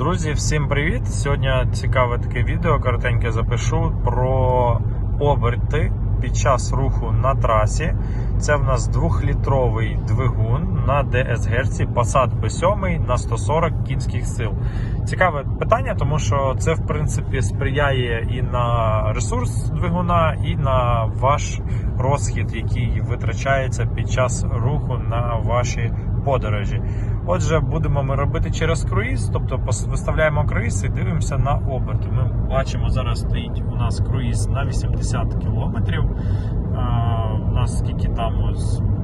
Друзі, всім привіт! Сьогодні цікаве таке відео, коротеньке запишу про оберти під час руху на трасі. Це в нас двохлітровий двигун на ДСГРці Passat B7 на 140 кінських сил. Цікаве питання, тому що це в принципі сприяє і на ресурс двигуна, і на ваш розхід, який витрачається під час руху на ваші подорожі. Отже, будемо ми робити через круїз, тобто виставляємо круїз і дивимося на оберти. Ми бачимо, зараз стоїть у нас круїз на 80 кілометрів. У нас скільки там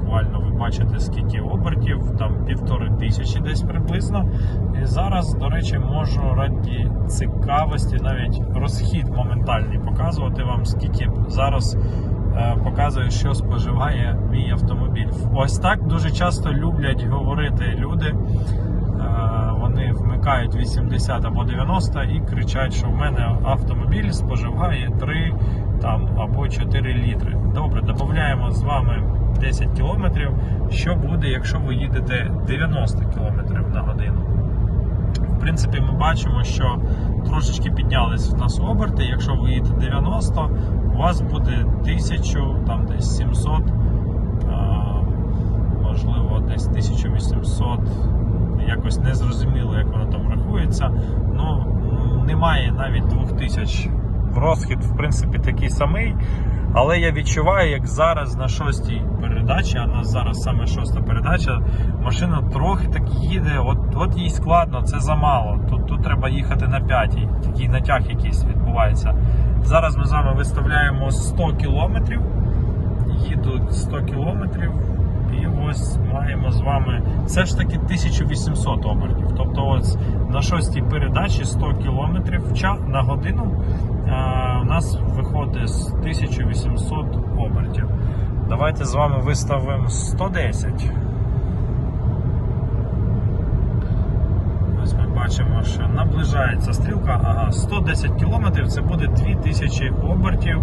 буквально ви бачите, скільки обертів, там півтори тисячі десь приблизно. І зараз, до речі, можу раді цікавості навіть розхід моментальний показувати вам, скільки зараз показує, що споживає мій автомобіль. Ось так дуже часто люблять говорити люди. Е, Вони вмикають 80 або 90 і кричать, що в мене автомобіль споживає 3 там, або 4 літри. Добре, додаємо з вами 10 кілометрів. Що буде, якщо ви їдете 90 кілометрів на годину? В принципі, ми бачимо, що трошечки піднялись в нас оберти. Якщо ви їдете 90, у вас буде 1000, там десь 700, можливо, десь 1800. Якось незрозуміло, як воно там рахується. Ну, немає навіть 2000 розхід, в принципі, такий самий. Але я відчуваю, як зараз на шостій передачі, а нас зараз саме шоста передача, машина трохи так їде, от, от їй складно, це замало. Тут, тут треба їхати на п'ятій, такий натяг якийсь відбувається. Зараз ми з вами виставляємо 100 кілометрів, їдуть 100 кілометрів, і ось маємо з вами все ж таки 1800 обертів. Тобто, ось на шостій передачі 100 кілометрів на годину нас виходить з 1800 обертів. Давайте з вами виставимо 110. Ось ми бачимо, що наближається стрілка. Ага, 110 кілометрів це буде 2000 обертів.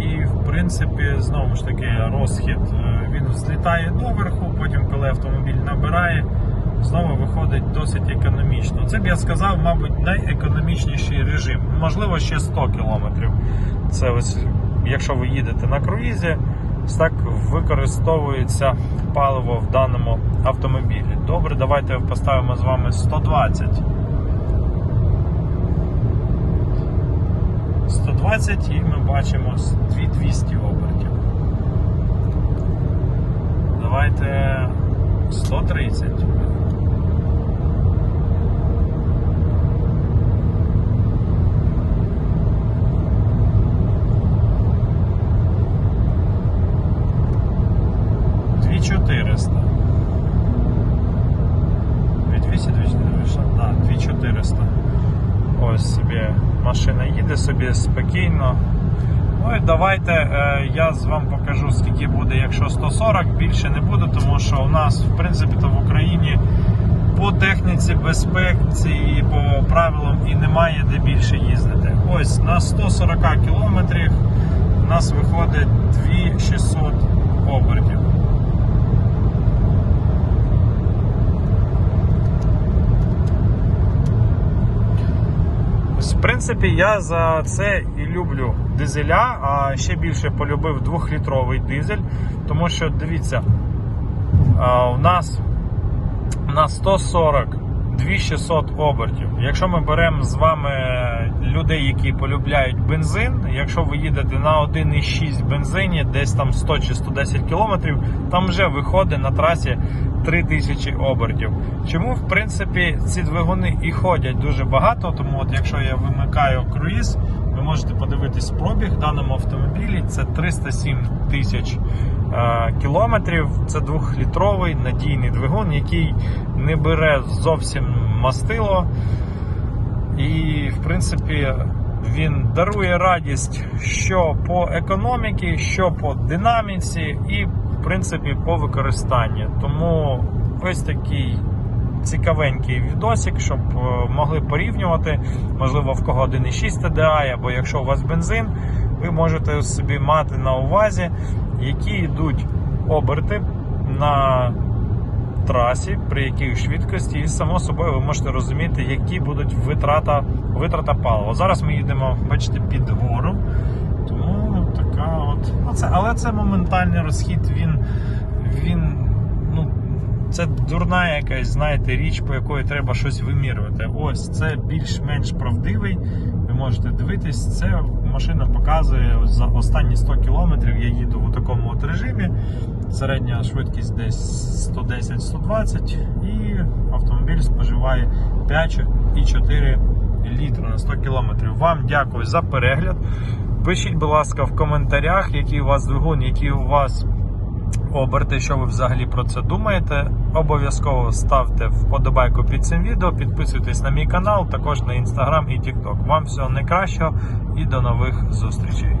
І в принципі, знову ж таки, розхід е, він злітає доверху, потім, коли автомобіль набирає, знову виходить досить економічно. Це б я сказав, мабуть, найекономічніший режим. Можливо, ще 100 кілометрів. Це ось, якщо ви їдете на круїзі, так використовується паливо в даному автомобілі. Добре, давайте поставимо з вами 120. 120 і ми бачимо 2200 обертів. Давайте 130. Дві 400. Від 200 200, да, 2400. Ось собі машина їде собі спокійно. Ну і давайте е, я вам покажу, скільки буде, якщо 140, більше не буде, тому що у нас, в принципі, то в Україні по техніці безпеці і по правилам і немає де більше їздити. Ось на 140 кілометрів у нас виходить 2600 обертів. В принципі, я за це і люблю дизеля, а ще більше полюбив двохлітровий дизель, тому що дивіться, у нас на 140 2600 обертів. Якщо ми беремо з вами людей, які полюбляють бензин, якщо ви їдете на 1,6 бензині, десь там 100 чи 110 кілометрів, там вже виходить на трасі 3000 обертів. Чому, в принципі, ці двигуни і ходять дуже багато, тому от якщо я вимикаю круїз, ви можете подивитись пробіг в даному автомобілі. Це 307 тисяч е, кілометрів. Це двохлітровий надійний двигун, який не бере зовсім мастило. І, в принципі, він дарує радість що по економіці, що по динаміці, і, в принципі, по використанню. Тому ось такий цікавенький відосик, щоб е, могли порівнювати. Можливо, в кого 1,6 TDI, або якщо у вас бензин, ви можете собі мати на увазі, які йдуть оберти на трасі, при якій швидкості, і само собою ви можете розуміти, які будуть витрата, витрата палива. Зараз ми їдемо, бачите, під гору. Тому така от. Ну, але це моментальний розхід. Він, він ну, це дурна якась, знаєте, річ, по якої треба щось вимірювати. Ось це більш-менш правдивий. Можете дивитись, це машина показує за останні 100 кілометрів. Я їду в такому от режимі. Середня швидкість десь 110-120 і автомобіль споживає 5,4 літра на 100 кілометрів. Вам дякую за перегляд. Пишіть, будь ласка, в коментарях, який у вас двигун, які у вас оберти, що ви взагалі про це думаєте. Обов'язково ставте вподобайку під цим відео, підписуйтесь на мій канал, також на інстаграм і тікток. Вам всього найкращого і до нових зустрічей.